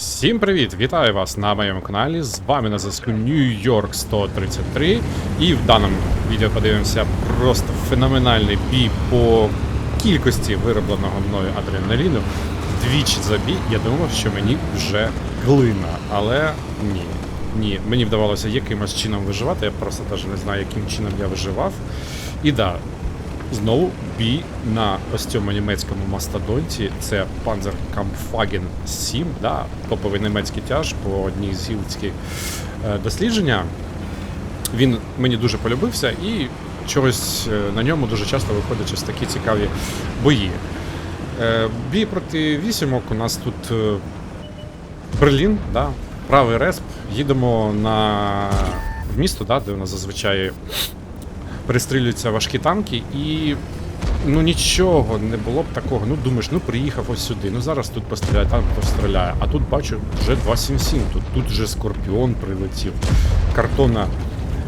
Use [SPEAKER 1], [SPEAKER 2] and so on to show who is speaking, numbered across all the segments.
[SPEAKER 1] Всім привіт! Вітаю вас на моєму каналі. З вами на зв'язку York 133. І в даному відео подивимося просто феноменальний бій по кількості виробленого мною адреналіну. Двічі за бій. Я думав, що мені вже глина, але ні. Ні, мені вдавалося якимось чином виживати. Я просто навіть не знаю, яким чином я виживав. І да, Знову бій на ось цьому німецькому мастодонті. Це Panzerkampfwagen 7, да, топовий німецький тяж по одній з гілицьких е, дослідження. Він мені дуже полюбився і чогось е, на ньому дуже часто виходять такі цікаві бої. Е, Бій проти вісімок у нас тут Берлін, да, правий респ. Їдемо на в місто, да, де у нас зазвичай перестрілюються важкі танки, і ну нічого не було б такого. Ну думаєш, ну приїхав ось сюди. Ну зараз тут постріляє, там постріляє. А тут бачу вже 277. Тут тут вже Скорпіон прилетів. Картона.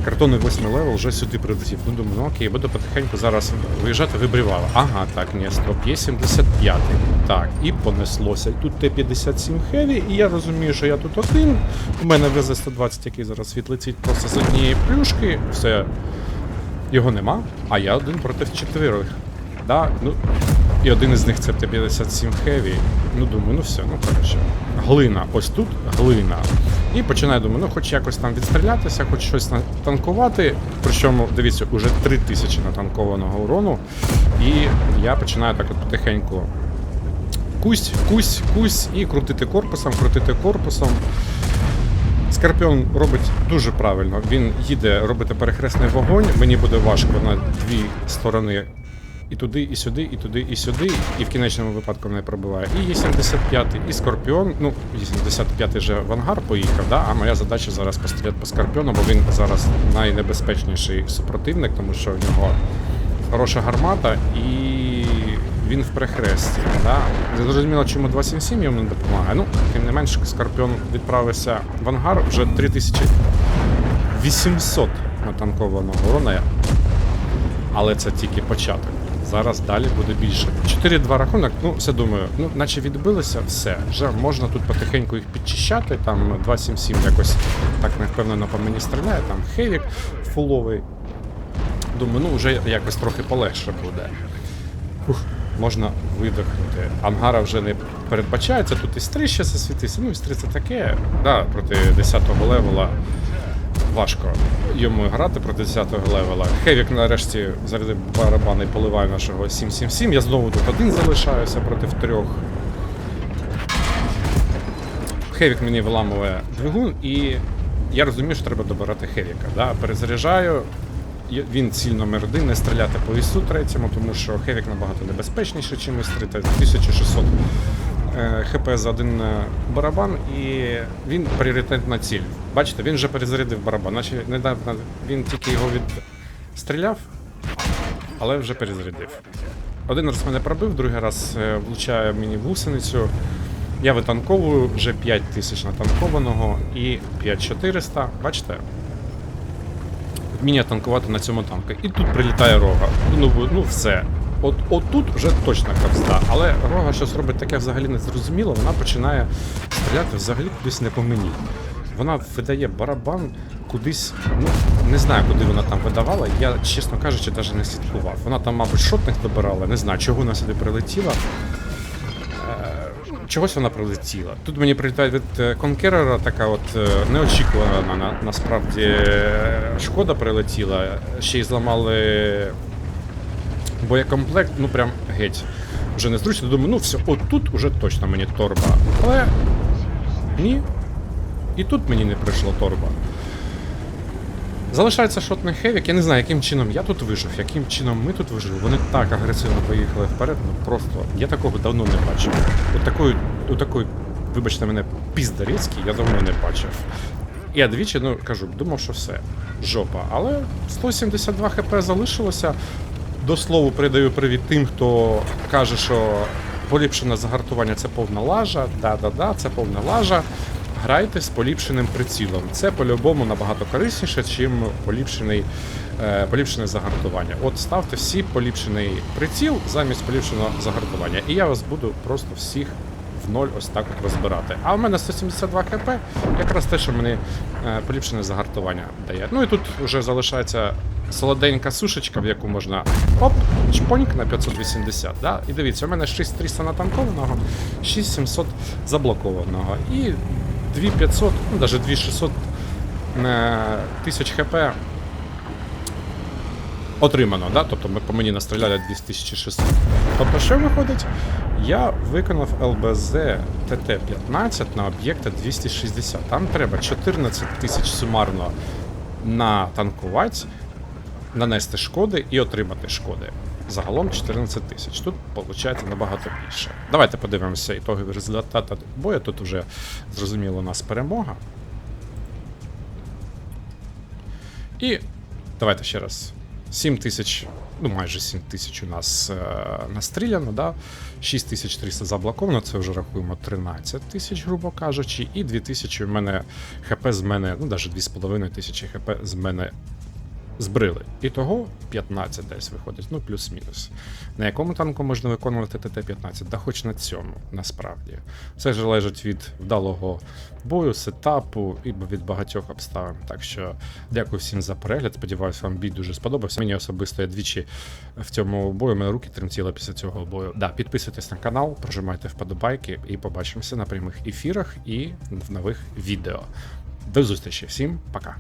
[SPEAKER 1] Картонний 8 левел вже сюди прилетів. Ну думаю, ну окей, буду потихеньку зараз виїжджати, вибрівала. Ага, так, ні, стоп, є 75. Так, і понеслося. Тут Т-57 Heavy, і я розумію, що я тут один. У мене ВЗ-120, який зараз відлетить просто з однієї плюшки. Все, його нема, а я один проти чотирьох. Да, ну, і один із них це Т-57 Heavy. Ну, думаю, ну все, ну коротше. Глина, ось тут глина. І починаю думаю, ну хоч якось там відстрілятися, хоч щось натанкувати. Причому, дивіться, уже 3000 натанкованого урону. І я починаю так от потихеньку кусь, кусь, кусь і крутити корпусом, крутити корпусом. Скорпіон робить дуже правильно. Він їде робити перехресний вогонь. Мені буде важко на дві сторони. І туди, і сюди, і туди, і сюди, і в кінечному випадку мене пробиває. І є 75 і Скорпіон. Ну, 85-й вже в ангар поїхав, да? а моя задача зараз постріляти по Скорпіону, бо він зараз найнебезпечніший супротивник, тому що в нього хороша гармата і він в перехресті. Да? Зрозуміло, чому 277 йому не допомагає. Ну, тим не менш, Скорпіон відправився в ангар вже 3800 натанкованого урона. Але це тільки початок. Зараз далі буде більше. 4-2 рахунок, ну все думаю, ну наче відбилося, все. Вже можна тут потихеньку їх підчищати. Там 277 якось так невпевнено по мені стріляє, там Хевік фуловий. Думаю, ну вже якось трохи полегше буде. Можна видихнути. Ангара вже не передбачається, тут і стрій ще засвітився. Ну, і стрій це таке. Да, проти 10-го левела важко йому грати проти 10-го левела. Хевік нарешті зарядив барабани поливає нашого 777. Я знову тут один залишаюся проти трьох. Хевік мені виламує двигун, і я розумію, що треба добирати Хевіка. Да? Перезаряджаю. Він ціль номер один, не стріляти по ісу третьому, тому що Хевік набагато небезпечніший, ніж із 3, 1600 е, хп за один е, барабан, і він пріоритетна ціль. Бачите, він вже перезарядив барабан. Наче недавно він тільки його відстріляв, але вже перезарядив. Один раз мене пробив, другий раз е, влучає мені в гусеницю. Я витанковую вже 5 тисяч натанкованого і 5400. Бачите? Вміння танкувати на цьому танку. І тут прилітає рога. Ну, ну все. От, от тут вже точно капста, але рога щось робить таке взагалі незрозуміло, вона починає стріляти взагалі кудись не по мені. Вона видає барабан кудись, ну не знаю, куди вона там видавала. Я, чесно кажучи, навіть не слідкував. Вона там, мабуть, шотних добирала, не знаю, чого вона сюди прилетіла. Чогось вона прилетіла. Тут мені прилітає від Конкерера така от е, неочікувана на, насправді е, шкода прилетіла. Ще й зламали боєкомплект, ну прям геть. Вже незручно. Думаю, ну все, отут тут уже точно мені торба. Але ні. І тут мені не прийшла торба. Залишається шотний хевік. Я не знаю, яким чином я тут вижив, яким чином ми тут вижили. Вони так агресивно поїхали вперед, ну просто я такого давно не бачив. От такої, от такої, вибачте мене, піздарецький я давно не бачив. Я двічі, ну кажу, думав, що все, жопа. Але 172 хп залишилося. До слову, передаю привіт тим, хто каже, що поліпшене загартування це повна лажа. Да-да-да, це повна лажа. Грайте з поліпшеним прицілом. Це по-любому набагато корисніше, чим поліпшений, е, поліпшене загартування. От ставте всі поліпшений приціл замість поліпшеного загартування. І я вас буду просто всіх в ноль ось так от розбирати. А в мене 172 хп, якраз те, що мені е, поліпшене загартування дає. Ну і тут вже залишається солоденька сушечка, в яку можна оп, чпоньк на 580. Да? І дивіться, у мене 6300 натанкованого, 6700 заблокованого. І 2500, ну навіть 2600 е, тисяч хп отримано, да? тобто ми по мені настріляли 2600. Тобто, що виходить? Я виконав ЛБЗ ТТ-15 на об'єкта 260. Там треба 14 тисяч сумарно натанкувати, нанести шкоди і отримати шкоди. Загалом 14 тисяч. Тут виходить набагато більше. Давайте подивимося ітогові результати бою. Тут вже зрозуміло у нас перемога. І давайте ще раз. 7 тисяч, ну майже 7 тисяч у нас е, настріляно, да? 6300 заблоковано, це вже рахуємо 13 тисяч, грубо кажучи, і 2000 у мене хп з мене, ну навіть 2,5 тисячі хп з мене збрили. І того 15 десь виходить, ну плюс-мінус. На якому танку можна виконувати ТТ-15? Да хоч на цьому, насправді. Все ж залежить від вдалого бою, сетапу і від багатьох обставин. Так що дякую всім за перегляд. Сподіваюсь, вам бій дуже сподобався. Мені особисто я двічі в цьому бою. Мене руки тремтіли після цього бою. Да, підписуйтесь на канал, прожимайте вподобайки і побачимося на прямих ефірах і в нових відео. До зустрічі, всім пока.